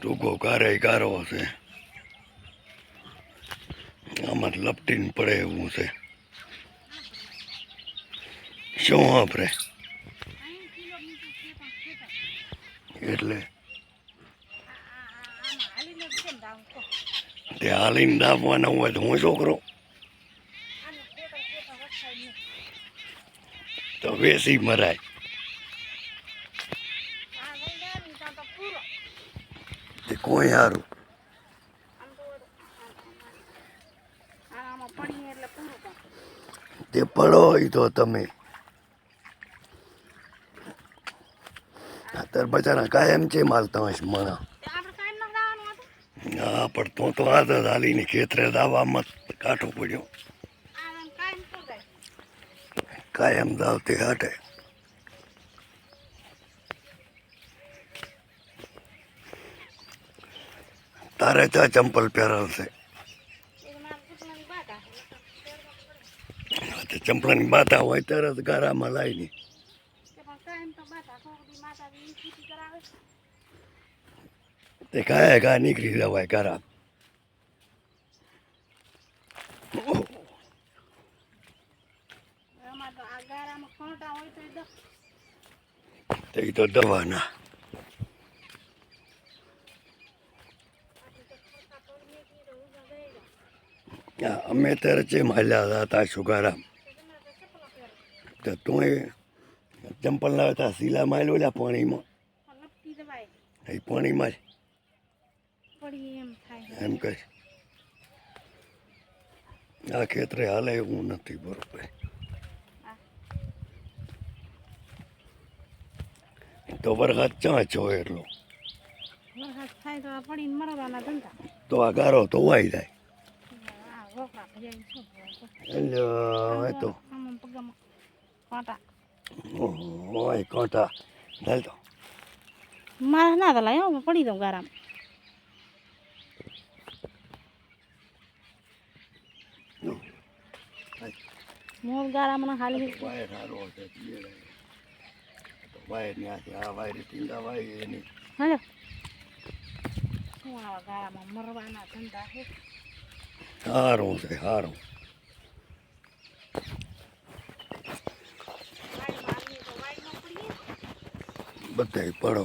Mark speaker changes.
Speaker 1: રૂગો કારે કારો છે આમાં લપટીને પડે એવું છે શું આપણે એટલે તે હાલીને દાબવાના હોય તો હું છોકરો તો વેસી મરાય. તે કોઈ સારું તે પડો એ તો તમે. તાર બચારા કાયમ છે માલતા તમે મણા. હા પણ તો તો આ તો હાલીને ખેતરે દાવામાં કાઠો પડ્યો. કાયમ દાવતી હાટે. તારે ત્યાં ચંપલ પહેરાવશે ચંપલાની બાતા હોય તરત ગારામાં લાવીને તે કાયા કા નીકળી જવાય ગારા તે તો દવાના. હા, અમે ત્યારે જે માલ્યા હતા સુગારામ. તો તું ચંપલ લાવ્યા હતા શીલા માયલો લ્યા પાણીમાં. એ પાણીમાં જ. એમ કહે આ ખેતરે હાલે એવું નથી બરોબર. તો વરસાદ ચા છો એટલો? તો આ ગારો તો વાઈ જાય. તો. ઓય કાંટા. ચાલ તો.
Speaker 2: મારા ના હું પડી દઉં ગારામાં. મોર ગારામાં ખાલી
Speaker 1: વાયર ત્યાંથી આ વાયર ટીંગા વાય એની
Speaker 2: હાલો. શું આવા ગારામાં મરવાના ધંધા છે?
Speaker 1: સારું છે સારું બધાય પડો